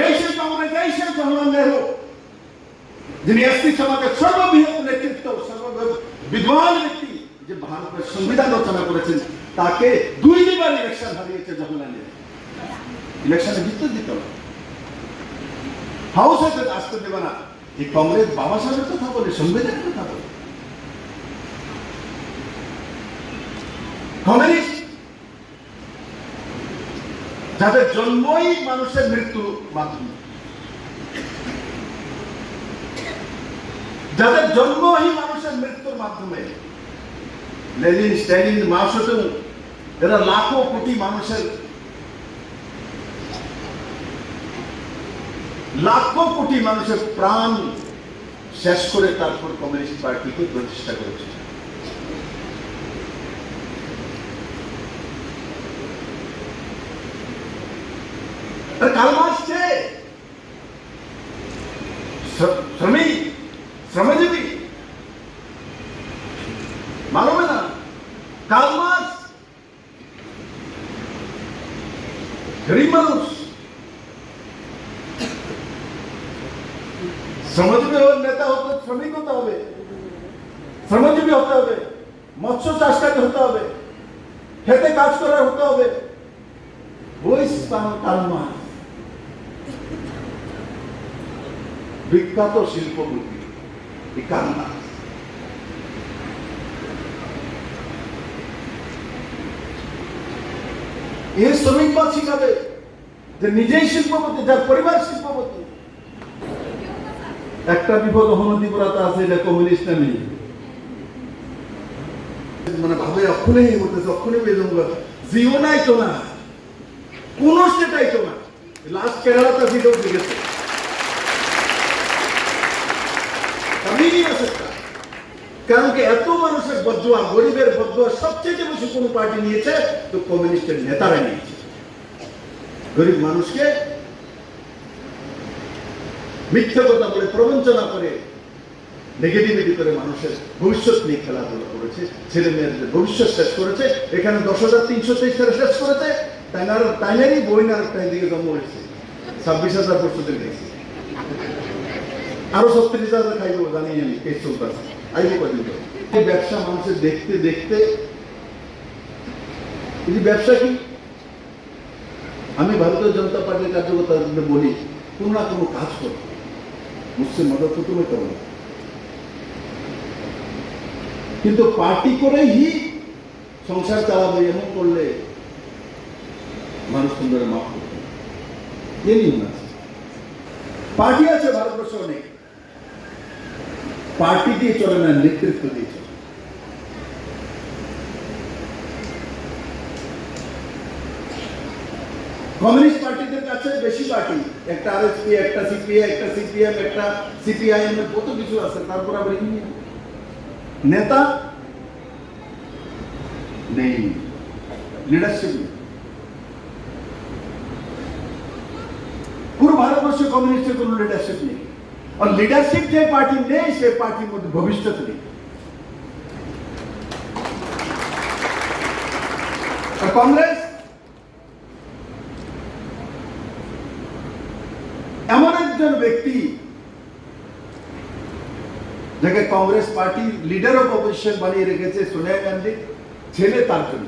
এই সেই কংগ্রেস এই সেই জওহরলাল নেহরু যিনি এসটি সমাজের সর্ববৃহৎ নেতৃত্ব, সর্ববৃহৎ বিদ্বান ব্যক্তি, যে ভারতের সংবিধান রচনা করেছেন, তাকে দুই দুবার ইলেকশন হারিয়েছে জওহরলাল নেহরু ইলেকশনে জিততে দিত হাউস হতে আসতে দেবে না। এই কংগ্রেস বাবা সাহেবের কথা বলে, সংবিধানের কথা বলে। কমিউনিস্ট যাদের জন্মই মানুষের মৃত্যু মাধ্যমে যাদের জন্মই মানুষের মৃত্যুর মাধ্যমে। লেনিন স্ট্যালিন মার্শটন এরা লাখো কোটি মানুষের লাখো কোটি মানুষের প্রাণ শেষ করে তারপর কমিউনিস্ট পার্টিকে প্রতিষ্ঠা করেছে। শ্র- শ্রমিক শ্রমজীবী। মালুম है কাল মার্ক্স গরিব মানুষ। শ্রমজীবী নেতা হতে শ্রমিক হতে হবে। শ্রমজীবী হতে হবে, মৎস্য চাষকারী হতে হবে, খেতে কাজ করার হতে হবে। ওই কাল বিখ্যাত শিল্পপতি শিখাবে যে নিজেই শিল্পপতি, যার পরিবার শিল্পপতি, একটা বিপদ অহনদীপুরাতে আছে, এটা কমিউনিস্ট নেই মানে ভাবে অক্ষণে বলতেছে অক্ষণে জিও নাই তো না, কোন স্টেটাই তো না। লাস্ট কেরালাতে ভিডিও কারণ কি এত মানুষের বদুয়া, গরিবের বদুয়া সবচেয়ে বেশি কোন পার্টি নিয়েছে? তো কমিউনিস্টের নেতারা নিয়েছে। গরিব মানুষকে মিথ্যে কথা বলে, প্রবঞ্চনা করে নেগেটিভিটি করে মানুষের ভবিষ্যৎ নিয়ে খেলাধুলা করেছে, ছেলে মেয়েদের ভবিষ্যৎ শেষ করেছে, এখানে দশ হাজার তিনশো তেইশ সালে শেষ করেছে তাইনার তাইনারই না একটা দিকে জন্ম হয়েছে। ছাব্বিশ হাজার প্রস্তুতি দিয়েছে আরও ছত্রিশ হাজার খাইব, জানি আমি কেস চলতেছে। আইব কদিন পর। এই ব্যবসা মানুষের দেখতে দেখতে, এই ব্যবসা কি? আমি ভারতীয় জনতা পার্টির কার্যকর্তা বলি, কোনো না কোনো কাজ করো। মুসলিম মদত তো তুমি করো। কিন্তু পার্টি করেই সংসার চালাবে, এমন করলে মানুষ সুন্দর মাফ করবে। এ নিয়ম আছে। পার্টি আছে ভারতবর্ষে অনেক। পার্টি দিয়ে চলে না নেতৃত্ব দিয়ে চলে কমিউনিস্ট পার্টিদের কাছে বেশি পার্টি একটা আরএসপি একটা সিপিআই একটা সিপিএম একটা সিপিআইএম এর কত কিছু আছে তারপর আবার ইউনিয়ন নেতা নেই লিডারশিপ নেই পুরো ভারতবর্ষে কমিউনিস্টের কোনো লিডারশিপ নেই আর লিডারশিপ যে পার্টি নেই, সে পার্টির মধ্যে ভবিষ্যৎ নেই। কংগ্রেস, এমন একজন ব্যক্তি যাকে Congress party leader of opposition বানিয়ে রেখেছে, সোনিয়া গান্ধী, ছেলে তার জন্য।